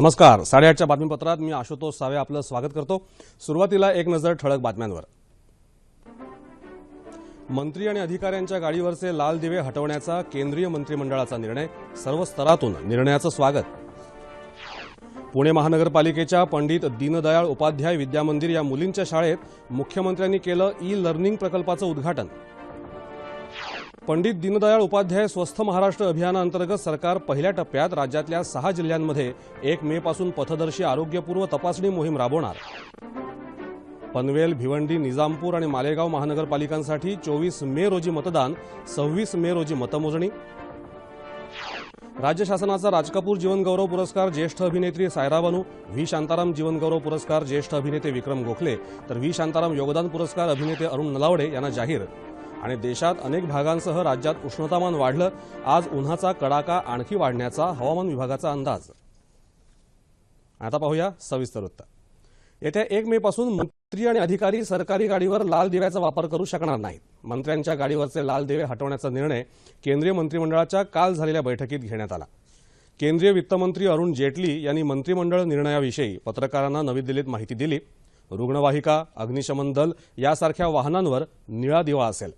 नमस्कार. साडेआठच्या बातमीपत्रात मी आशुतोष सावे आपलं स्वागत करतो. सुरुवातीला एक नजर ठळक बातम्यांवर. मंत्री आणि अधिकाऱ्यांच्या गाडीवरचे लाल दिवे हटवण्याचा केंद्रीय मंत्रिमंडळाचा निर्णय सर्व स्तरातून निर्णयाचं स्वागत. पुणे महानगरपालिकेच्या पंडित दीनदयाळ उपाध्याय विद्यामंदिर या मुलींच्या शाळेत मुख्यमंत्र्यांनी केलं ई लर्निंग प्रकल्पाचं उद्घाटन. पंडित दीनदयाळ उपाध्याय स्वस्थ महाराष्ट्र अभियानाअंतर्गत सरकार पहिल्या टप्प्यात राज्यातल्या सहा जिल्ह्यांमध्ये एक मे पासून पथदर्शी आरोग्यपूर्व तपासणी मोहीम राबवणार. पनवेल भिवंडी निजामपूर आणि मालेगाव महानगरपालिकांसाठी चोवीस मे रोजी मतदान सव्वीस मे रोजी मतमोजणी. राज्य शासनाचा राजकपूर जीवनगौरव पुरस्कार ज्येष्ठ अभिनेत्री सायरा बानू व्ही. शांताराम जीवनगौरव पुरस्कार ज्येष्ठ अभिनेते विक्रम गोखले तर व्ही. शांताराम योगदान पुरस्कार अभिनेते अरुण नलावडे यांना जाहीर. आणि देशात अनेक भागांसह राज्यात उष्णतामान वाढलं आज उन्हाचा कडाका आणखी वाढण्याचा हवामान विभागाचा अंदाज. आता पाहूया सविस्तर वृत्त येत्या एक मे पासून मंत्री आणि अधिकारी सरकारी गाडीवर लाल दिव्याचा वापर करू शकणार नाहीत. मंत्र्यांच्या गाडीवरचे लाल दिवे हटवण्याचा निर्णय केंद्रीय मंत्रिमंडळाच्या काल झालेल्या बैठकीत घेण्यात आला. केंद्रीय वित्तमंत्री अरुण जेटली यांनी मंत्रिमंडळ निर्णयाविषयी पत्रकारांना नवी दिल्लीत माहिती दिली. रुग्णवाहिका अग्निशमन दल यासारख्या वाहनांवर निळा दिवा असेल.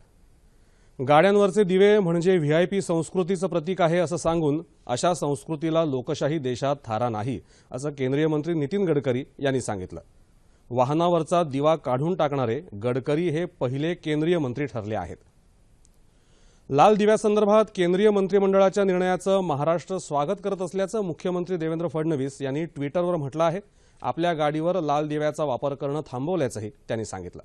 गाड्यांवरचे दिवे म्हणजे व्हीआयपी संस्कृतीचं प्रतीक आहे असं सांगून अशा संस्कृतीला लोकशाही देशात थारा नाही असं केंद्रीय मंत्री नितीन गडकरी यांनी सांगितलं. वाहनावरचा दिवा काढून टाकणारे गडकरी हे पहिले केंद्रीय मंत्री ठरले आहेत. लाल दिव्यासंदर्भात केंद्रीय मंत्रिमंडळाच्या निर्णयाचं महाराष्ट्र स्वागत करत असल्याचं मुख्यमंत्री देवेंद्र फडणवीस यांनी ट्विटरवर म्हटलं आहे. आपल्या गाडीवर लाल दिव्याचा वापर करणं थांबवल्याचंही त्यांनी सांगितलं.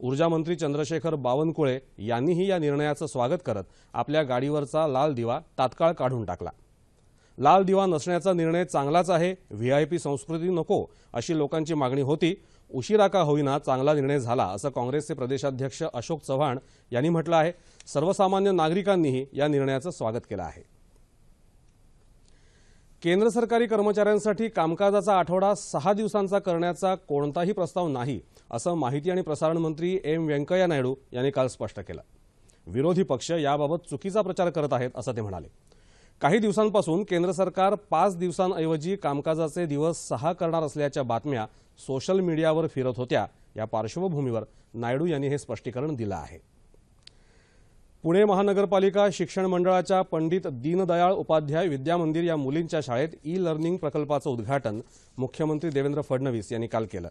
ऊर्जा मंत्री चंद्रशेखर बावनकुळे यांनीही या निर्णयाचं स्वागत करत आपल्या गाडीवरचा लाल दिवा तात्काळ काढून टाकला. लाल दिवा नसण्याचा निर्णय चांगलाच आहे व्हीआयपी संस्कृती नको अशी लोकांची मागणी होती उशिरा का होईना चांगला निर्णय झाला असं काँग्रेसचे प्रदेशाध्यक्ष अशोक चव्हाण यांनी म्हटलं आहे. सर्वसामान्य नागरिकांनीही या निर्णयाचं स्वागत केलं आहे. केंद्र सरकारी कर्मचाऱ्यांसाठी कामकाजाचा आठवडा सहा दिवसांचा करण्याचा कोणताही प्रस्ताव नाही असं माहिती आणि प्रसारण मंत्री एम व्यंकय्या नायडू यांनी काल स्पष्ट केलं. विरोधी पक्ष याबाबत चुकीचा प्रचार करत आहेत असं ते म्हणाले. काही दिवसांपासून केंद्र सरकार पाच दिवसांऐवजी कामकाजाचे दिवस सहा करणार असल्याच्या बातम्या सोशल मीडियावर फिरत होत्या या पार्श्वभूमीवर नायडू यांनी हे स्पष्टीकरण दिलं आहे. पुणे महानगरपालिका शिक्षण मंडळाच्या पंडित दीनदयाळ उपाध्याय विद्यामंदिर या मुलींच्या शाळेत ई लर्निंग प्रकल्पाचं उद्घाटन मुख्यमंत्री देवेंद्र फडणवीस यांनी काल केलं.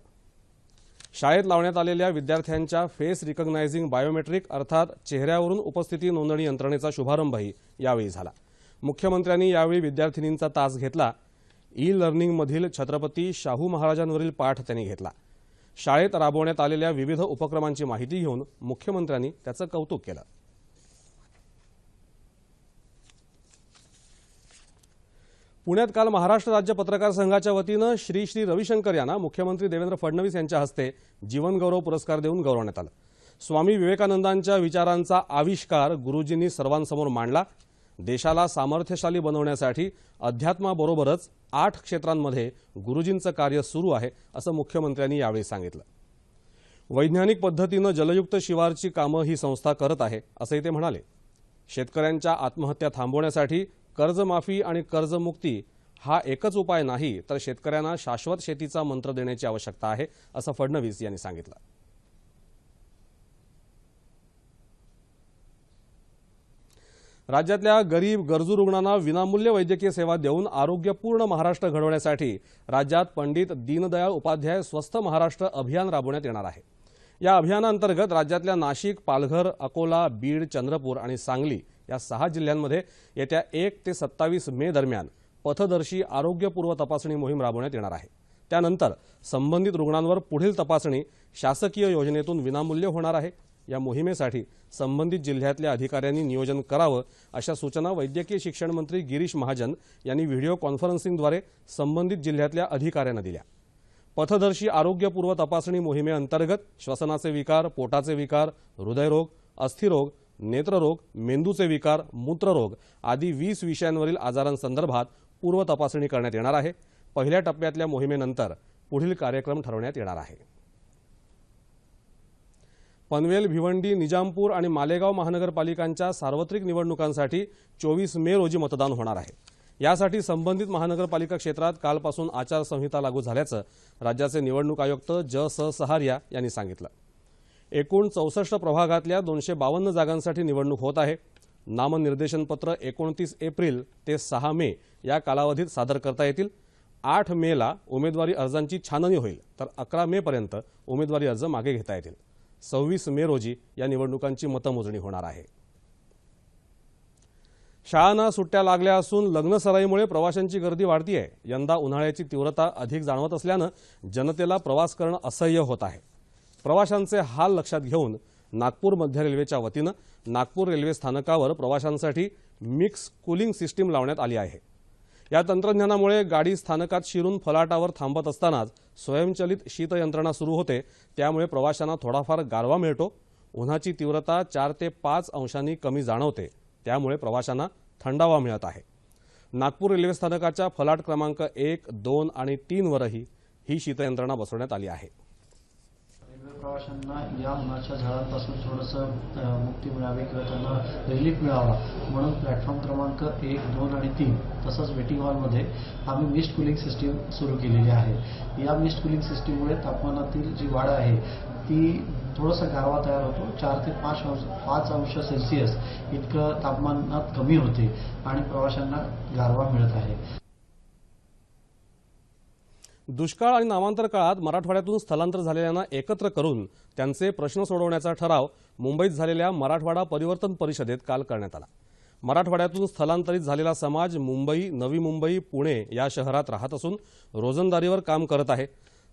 शाळेत लावण्यात आलेल्या विद्यार्थ्यांच्या फेस रिकग्नायझिंग बायोमेट्रिक अर्थात चेहऱ्यावरून उपस्थिती नोंदणी यंत्रणेचा शुभारंभही यावेळी झाला. मुख्यमंत्र्यांनी यावेळी विद्यार्थिनींचा तास घेतला. ई लर्निंगमधील छत्रपती शाहू महाराजांवरील पाठ त्यांनी घेतला. शाळेत राबवण्यात आलेल्या विविध उपक्रमांची माहिती घेऊन मुख्यमंत्र्यांनी त्याचं कौतुक केलं. पुण्यात काल महाराष्ट्र राज्य पत्रकार संघाच्या वतीनं श्री श्री रविशंकर यांना मुख्यमंत्री देवेंद्र फडणवीस यांच्या हस्ते जीवनगौरव पुरस्कार देऊन गौरवण्यात आलं. स्वामी विवेकानंदांच्या विचारांचा आविष्कार गुरुजींनी सर्वांसमोर मांडला. देशाला सामर्थ्यशाली बनवण्यासाठी अध्यात्माबरोबरच आठ क्षेत्रांमध्ये गुरुजींचं कार्य सुरू आहे असं मुख्यमंत्र्यांनी यावेळी सांगितलं. वैज्ञानिक पद्धतीनं जलयुक्त शिवारची कामं ही संस्था करत आहे असंही ते म्हणाले. शेतकऱ्यांच्या आत्महत्या थांबवण्यासाठी कर्जमाफी आणि कर्जमुक्ती हा एकच उपाय नाही तर शेतकऱ्यांना शाश्वत शेतीचा मंत्र देण्याची आवश्यकता आहे असं फडणवीस यांनी सांगितलं. राज्यातल्या गरीब गरजू रुग्णांना विनामूल्य वैद्यकीय सेवा देऊन आरोग्यपूर्ण महाराष्ट्र घडवण्यासाठी राज्यात पंडित दीनदयाळ उपाध्याय स्वस्थ महाराष्ट्र अभियान राबवण्यात येणार आहे. या अभियानांतर्गत राज्यातल्या नाशिक पालघर अकोला बीड चंद्रपूर आणि सांगली या सहा जिल्ह्यांमध्ये येत्या एक ते सत्तावीस मे दरम्यान पथदर्शी आरोग्यपूर्व तपासणी मोहीम राबवण्यात येणार आहे. त्यानंतर संबंधित रुग्णांवर पुढील तपासणी शासकीय योजनेतून विनामूल्य होणार आहे. या मोहिमेसाठी संबंधित जिल्ह्यातल्या अधिकाऱ्यांनी नियोजन करावं अशा सूचना वैद्यकीय शिक्षण मंत्री गिरीश महाजन यांनी व्हिडिओ कॉन्फरन्सिंगद्वारे संबंधित जिल्ह्यातल्या अधिकाऱ्यांना दिल्या. पथदर्शी आरोग्यपूर्व तपासणी मोहिमेअंतर्गत श्वसनाचे विकार पोटाचे विकार हृदयरोग अस्थिरोग नेत्ररोग मेंदूचे विकार मूत्ररोग आदी वीस विषयांवरील आजारांसंदर्भात पूर्व तपासणी करण्यात येणार आहे. पहिल्या टप्प्यातल्या मोहिमेनंतर पुढील कार्यक्रम ठरवण्यात येणार आहे. पनवेल भिवंडी निजामपूर आणि मालेगाव महानगरपालिकांच्या सार्वत्रिक निवडणुकांसाठी चोवीस मे रोजी मतदान होणार आहे. यासाठी संबंधित महानगरपालिका क्षेत्रात कालपासून आचारसंहिता लागू झाल्याचं राज्याचे निवडणूक आयुक्त ज स सहारिया यांनी सांगितलं. एकूण चौसष्ट प्रभागातल्या दोनशे बावन्न जागांसाठी निवडणूक होत आहे. नामनिर्देशनपत्र एकोणतीस एप्रिल ते सहा मे या कालावधीत सादर करता येतील. आठ मेला उमेदवारी अर्जांची छाननी होईल तर अकरा मेपर्यंत उमेदवारी अर्ज मागे घेता येतील. सव्वीस मे रोजी या निवडणुकांची मतमोजणी होणार आहे. शाळांना सुट्ट्या लागल्या असून लग्न सराईमुळे प्रवाशांची गर्दी वाढतीये. यंदा उन्हाळ्याची तीव्रता अधिक जाणवत असल्यानं जनतेला प्रवास करणं असह्य होत आहे. प्रवाशांचे हाल लक्षात घेऊन नागपूर मध्य रेल्वेच्या वतीनं नागपूर रेल्वे स्थानकावर प्रवाशांसाठी मिक्स कूलिंग सिस्टीम लावण्यात आली आहे. या तंत्रज्ञानामुळे गाडी स्थानकात शिरून फलाटावर थांबत असतानाच स्वयंचलित शीतयंत्रणा सुरू होते. त्यामुळे प्रवाशांना थोडाफार गारवा मिळतो. उन्हाची तीव्रता चार ते पाच अंशांनी कमी जाणवते. त्यामुळे प्रवाशांना थंडावा मिळत आहे. नागपूर रेल्वे स्थानकाच्या फलाट क्रमांक एक दोन आणि तीनवरही ही शीतयंत्रणा बसवण्यात आली आहे. प्रवाशांना या उन्हाच्या झाडांपासून थोडंसं मुक्ती मिळावी किंवा त्यांना रिलीफ मिळावा म्हणून प्लॅटफॉर्म क्रमांक एक दोन आणि तीन तसंच वेटिंग हॉलमध्ये आम्ही मिस्ट कुलिंग सिस्टीम सुरू केलेली आहे. या मिस्ट कुलिंग सिस्टीममुळे तापमानातील जी वाढ आहे ती थोडंसं गारवा तयार होतो. चार ते पाच अंश पाच अंश सेल्सिअस इतकं तापमानात कमी होते आणि प्रवाशांना गारवा मिळत आहे. दुष्काळ आणि नामांतर काळात मराठवाड्यातून स्थलांतर झालेल्यांना एकत्र करून त्यांचे प्रश्न सोडवण्याचा ठराव मुंबईत झालेल्या मराठवाडा परिवर्तन परिषदेत काल करण्यात आला. मराठवाड्यातून स्थलांतरित झालेला समाज मुंबई नवी मुंबई पुणे या शहरात राहत असून रोजंदारीवर काम करत आहे.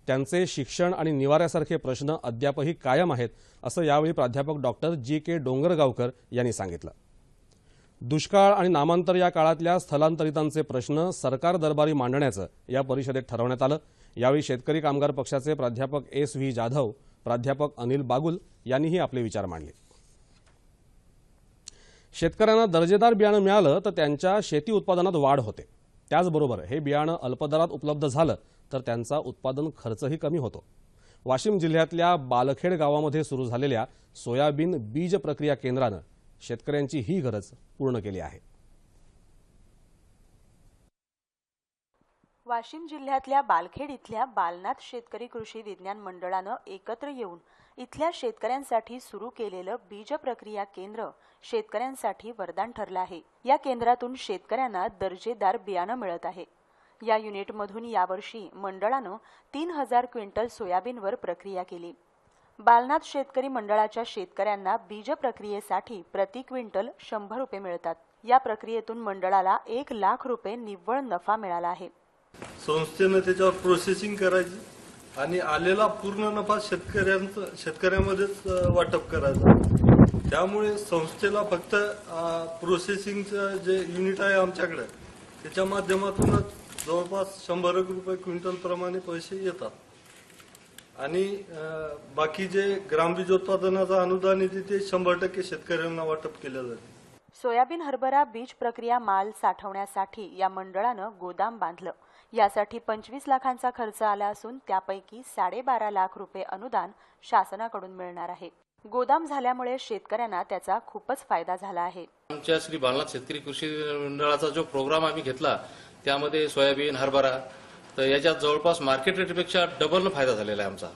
त्यांचे शिक्षण आणि निवाऱ्यासारखे प्रश्न अद्यापही कायम आहेत असं यावेळी प्राध्यापक डॉक्टर जी के डोंगरगावकर यांनी सांगितलं. दुष्काळ आणि नामांतर या काळातल्या स्थलांतरितांचे प्रश्न सरकार दरबारी मांडण्याचं या परिषदेत ठरवण्यात आलं. यावेळी शेतकरी कामगार पक्षाचे प्राध्यापक एस व्ही जाधव प्राध्यापक अनिल बागुल यांनीही आपले विचार मांडले. शेतकऱ्यांना दर्जेदार बियाणं मिळालं तर त्यांच्या शेती उत्पादनात वाढ होते. त्याचबरोबर हे बियाणं अल्पदरात उपलब्ध झालं तर त्यांचा उत्पादन खर्चही कमी होतो. वाशिम जिल्ह्यातल्या बालखेड गावामध्ये सुरू झालेल्या सोयाबीन बीज प्रक्रिया केंद्रानं शेतकऱ्यांची ही गरज पूर्ण केली आहे. वाशिम जिल्ह्यातल्या बालखेड इथल्या बालनाथ शेतकरी कृषी विज्ञान मंडळानं एकत्र येऊन इथल्या शेतकऱ्यांसाठी सुरू केलेलं बीज प्रक्रिया केंद्र शेतकऱ्यांसाठी वरदान ठरलं आहे. या केंद्रातून शेतकऱ्यांना दर्जेदार बियाणं मिळत आहे. या युनिटमधून यावर्षी मंडळानं तीन हजार क्विंटल सोयाबीनवर प्रक्रिया केली. बालनाथ शेतकरी मंडळाच्या शेतकऱ्यांना बीज प्रक्रियेसाठी प्रति क्विंटल शंभर रुपये मिळतात. या प्रक्रियेतून मंडळाला एक लाख रुपये निव्वळ नफा मिळाला आहे. संस्थेनं त्याच्यावर प्रोसेसिंग करायची आणि आलेला पूर्ण नफा शेतकऱ्यांचं शेतकऱ्यामध्येच वाटप करायचा. त्यामुळे संस्थेला फक्त प्रोसेसिंगचं जे युनिट आहे आमच्याकडे त्याच्या माध्यमातूनच जवळपास शंभर एक रुपये क्विंटल प्रमाणे पैसे येतात. आणि बाकी जे ग्रामबीज उत्पादनाचं अनुदान येते ते शंभर टक्के शेतकऱ्यांना वाटप केलं जाते. सोयाबीन हरभरा बीज प्रक्रिया माल साठवण्यासाठी या मंडळानं गोदाम बांधलं. यासाठी पंचवीस लाखांचा खर्च आला असून त्यापैकी साडेबारा लाख रुपये अनुदान शासनाकडून मिळणार आहे. गोदाम झाल्यामुळे शेतकऱ्यांना त्याचा खूपच फायदा झाला आहे. आमच्या श्री बालनाथ शेतकरी कृषी मंडळाचा जो प्रोग्राम आम्ही घेतला त्यामध्ये सोयाबीन हरभरा तर याच्यात जवळपास मार्केट रेटपेक्षा डबल फायदा झालेला आहे आमचा.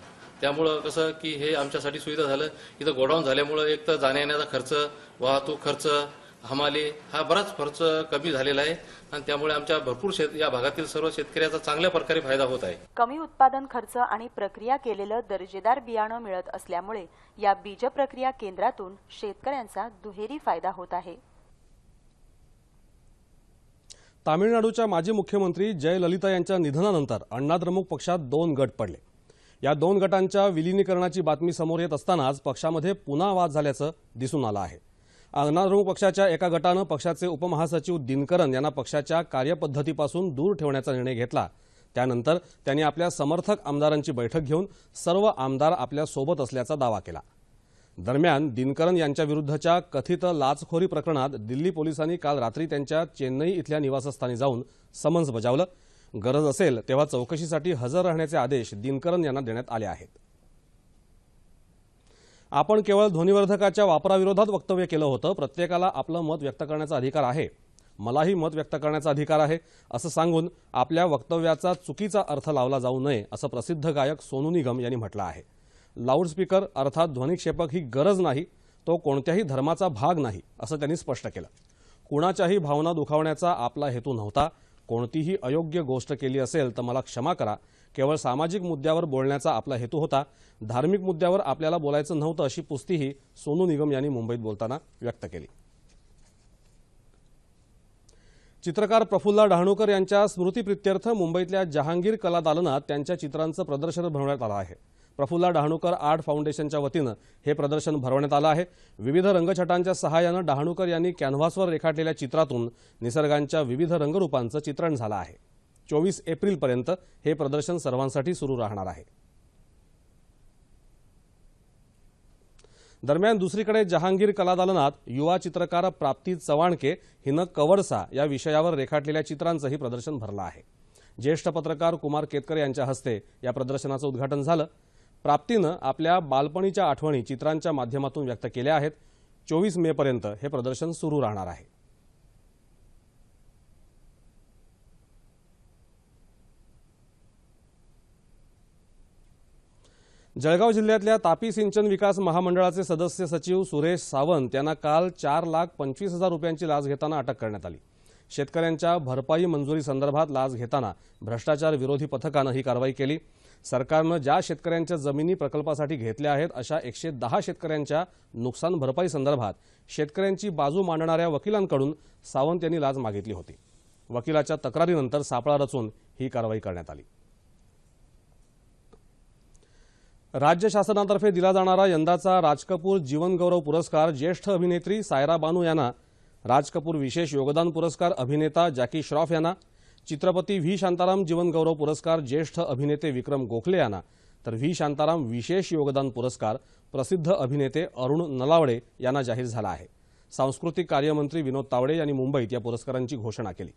त्यामुळं कसं की हे आमच्यासाठी सुविधा झालं. इथं गोडाऊन झाल्यामुळं एक तर जाण्या येण्याचा खर्च वाहतूक खर्च हमाली हा बराच खर्च कमी झालेला आहे. आणि त्यामुळे आमच्या भरपूर शेत या भागातील सर्व शेतकऱ्याचा चांगल्या प्रकारे फायदा होत आहे. कमी उत्पादन खर्च आणि प्रक्रिया केलेलं दर्जेदार बियाणं मिळत असल्यामुळे या बीज प्रक्रिया केंद्रातून शेतकऱ्यांचा दुहेरी फायदा होत आहे. तामिळनाडूच्या माजी मुख्यमंत्री जयललिता यांच्या निधनानंतर अण्णाद्रमुक पक्षात दोन गट पडले. या दोन गटांच्या विलिनीकरणाची बातमी समोर येत असतानाच पक्षामध्ये पुन्हा वाद झाल्याचं दिसून आलं आहे. अण्णाद्रमुक पक्षाच्या एका गटानं पक्षाचे उपमहासचिव दिनकरन यांना पक्षाच्या कार्यपद्धतीपासून दूर ठेवण्याचा निर्णय घेतला. त्यानंतर त्यांनी आपल्या समर्थक आमदारांची बैठक घेऊन सर्व आमदार आपल्यासोबत असल्याचा दावा केला. दरम्यान दिनकरन यांच्या विरुद्धच्या कथित लाचखोरी प्रकरणात दिल्ली पोलिसांनी काल रात्री त्यांच्या चेन्नई इथल्या निवासस्थानी जाऊन समन्स बजावलं. गरज असेल तेव्हा चौकशीसाठी हजर राहण्याचे आदेश दिनकरन यांना देण्यात आले आहेत. आपण केवळ ध्वनिवर्धकाच्या वापराविरोधात वक्तव्य केलं होतं. प्रत्येकाला आपलं मत व्यक्त करण्याचा अधिकार आहे. मलाही मत व्यक्त करण्याचा अधिकार आहे असं सांगून आपल्या वक्तव्याचा चुकीचा अर्थ लावला जाऊ नये असं प्रसिद्ध गायक सोनू निगम यांनी म्हटलं आहे. लाऊडस्पीकर अर्थात ध्वनिक्षेपक ही गरज नाही तो कोणत्याही धर्माचा भाग नाही असं त्यांनी स्पष्ट केलं. कुणाच्याही भावना दुखावण्याचा आपला हेतू नव्हता कोणतीही अयोग्य गोष्ट केली असेल तर मला क्षमा करा. केवळ सामाजिक मुद्द्यावर बोलण्याचा आपला हेतू होता. धार्मिक मुद्द्यावर आपल्याला बोलायचं नव्हतं अशी पुस्तीही सोनू निगम यांनी मुंबईत बोलताना व्यक्त केली. चित्रकार प्रफुल्ला डहाणूकर यांच्या स्मृतीप्रित्यर्थ मुंबईतल्या जहांगीर कला दालनात त्यांच्या चित्रांचं प्रदर्शन भरवण्यात आलं आहे. प्रफुल्ला डहाणूकर आर्ट फाउंडेशनच्या वतीनं हे प्रदर्शन भरवण्यात आलं आहे. विविध रंगछटांच्या सहाय्यानं डहाणूकर यांनी कॅनव्हासवर रेखाटलेल्या चित्रातून निसर्गांच्या विविध रंगरूपांचं चित्रण झालं आहे. चोवीस एप्रिलपर्यंत हे प्रदर्शन सर्वांसाठी सुरू राहणार आहे. दरम्यान दुसरीकडे जहांगीर कलादालनात युवा चित्रकार प्राप्ती चव्हाणके हिनं कवडसा या विषयावर रेखाटलेल्या चित्रांचंही प्रदर्शन भरलं आहे. ज्येष्ठ पत्रकार कुमार केतकर यांच्या हस्ते या प्रदर्शनाचं उद्घाटन झालं. प्राप्तीनं आपल्या बालपणीच्या आठवणी चित्रांच्या माध्यमातून व्यक्त केल्या आहेत. चोवीस मेपर्यंत हे प्रदर्शन सुरू राहणार आहे. जळगाव जिल्ह्यातल्या तापी सिंचन विकास महामंडळाचे सदस्य सचिव सुरेश सावंत यांना काल चार लाख पंचवीस हजार रुपयांची लाच घेताना अटक करण्यात आली. शेतकऱ्यांच्या भरपाई मंजुरी संदर्भात लाच घेताना भ्रष्टाचार विरोधी पथकानं ही कारवाई केली. सरकारनं ज्या शेतकऱ्यांच्या जमिनी प्रकल्पासाठी घेतल्या आहेत अशा एकशे दहा शेतकऱ्यांच्या नुकसान भरपाई संदर्भात शेतकऱ्यांची बाजू मांडणाऱ्या वकिलांकडून सावंत यांनी लाच मागितली होती. वकिलाच्या तक्रारीनंतर सापळा रचून ही कारवाई करण्यात आली. राज्य शासनातर्फे दिला जाणारा यंदाचा राजकपूर जीवनगौरव पुरस्कार ज्येष्ठ अभिनेत्री सायरा बानू यांना राज कपूर विशेष योगदान पुरस्कार अभिनेता जॅकी श्रॉफ यांना चित्रपती व्ही. शांताराम जीवनगौरव पुरस्कार ज्येष्ठ अभिनेते विक्रम गोखले यांना. तर व्ही. शांताराम विशेष योगदान पुरस्कार प्रसिद्ध अभिनेते अरुण नलावडे यांना जाहीर झाला आहे. सांस्कृतिक कार्यमंत्री विनोद तावडे यांनी मुंबईत या पुरस्कारांची घोषणा केली.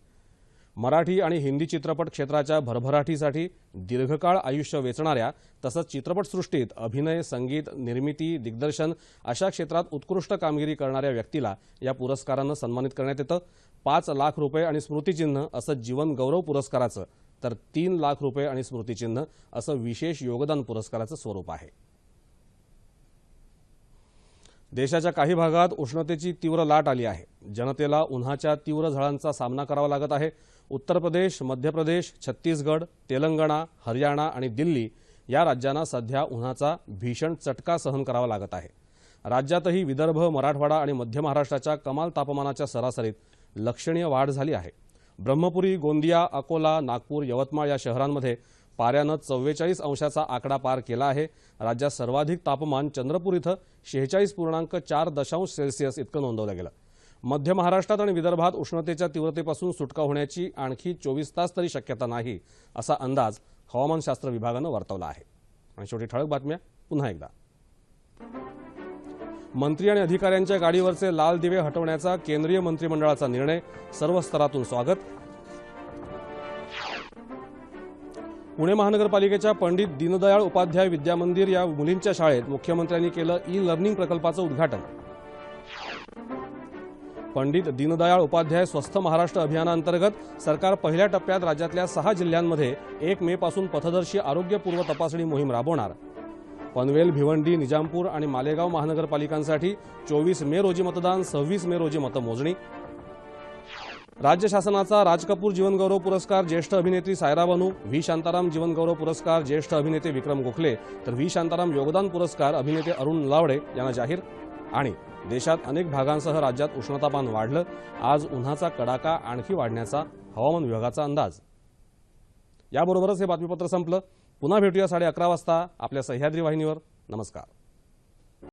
मराठी आणि हिंदी चित्रपट क्षेत्राच्या भरभराटीसाठी दीर्घकाळ आयुष्य वेचणाऱ्या तसंच चित्रपटसृष्टीत अभिनय संगीत निर्मिती दिग्दर्शन अशा क्षेत्रात उत्कृष्ट कामगिरी करणाऱ्या व्यक्तीला या पुरस्कारानं सन्मानित करण्यात येतं. पाच लाख रुपये आणि स्मृतिचिन्ह असं जीवन गौरव पुरस्काराचं तर तीन लाख रुपये आणि स्मृतिचिन्ह असं विशेष योगदान पुरस्काराचं स्वरूप आहे. देशाच्या काही भागात उष्णतेची तीव्र लाट आली आहे. जनतेला उन्हाच्या तीव्र झळांचा सामना करावा लागत आहे. उत्तर प्रदेश मध्य प्रदेश छत्तीसगड तेलंगणा हरियाणा आणि दिल्ली या राज्यांना सध्या उन्हाचा भीषण चटका सहन करावा लागत आहे. राज्यातही विदर्भ मराठवाडा आणि मध्य महाराष्ट्राच्या कमाल तापमानाच्या सरासरीत लक्षणीय वाढ झाली आहे. ब्रह्मपुरी गोंदिया अकोला नागपूर यवतमाळ या शहरांमध्ये पाऱ्यानं चव्वेचाळीस अंशाचा आकडा पार केला आहे. राज्यात सर्वाधिक तापमान चंद्रपूर इथं शेहेचाळीस पूर्णांक चार दशांश सेल्सिअस इतकं नोंदवलं गेलं. मध्य महाराष्ट्रात आणि विदर्भात उष्णतेच्या तीव्रतेपासून सुटका होण्याची आणखी चोवीस तास तरी शक्यता नाही असा अंदाज हवामानशास्त्र विभागानं वर्तवला आहे. आणि शेवटी ठळक बातम्या पुन्हा एकदा. मंत्री आणि अधिकाऱ्यांच्या गाडीवरचे लाल दिवे हटवण्याचा केंद्रीय मंत्रिमंडळाचा निर्णय सर्व स्तरातून स्वागत. पुणे महानगरपालिकेच्या पंडित दीनदयाळ उपाध्याय विद्यामंदिर या मुलींच्या शाळेत मुख्यमंत्र्यांनी केलं ई लर्निंग प्रकल्पाचं उद्घाटन. पंडित दीनदयाळ उपाध्याय स्वस्थ महाराष्ट्र अभियानांतर्गत सरकार पहिल्या टप्प्यात राज्यातल्या सहा जिल्ह्यांमध्ये एक मे पासून पथदर्शी आरोग्यपूर्व तपासणी मोहीम राबवणार. पनवेल भिवंडी निजामपूर आणि मालेगाव महानगरपालिकांसाठी चोवीस मे रोजी मतदान सव्वीस मे रोजी मतमोजणी. राज्य शासनाचा राज कपूर जीवनगौरव पुरस्कार ज्येष्ठ अभिनेत्री सायरा बनू व्ही. शांताराम जीवनगौरव पुरस्कार ज्येष्ठ अभिनेते विक्रम गोखले तर व्ही. शांताराम योगदान पुरस्कार अभिनेते अरुण लावडे यांना जाहीर. आणि देशात अनेक भागांसह राज्यात उष्णतामान वाढलं आज उन्हाचा कडाका आणखी वाढण्याचा हवामान विभागाचा अंदाज. याबरोबरच हे बातमीपत्र संपलं. पुन्हा भेटूया साडे अकरा वाजता आपल्या सह्याद्री वाहिनीवर. नमस्कार.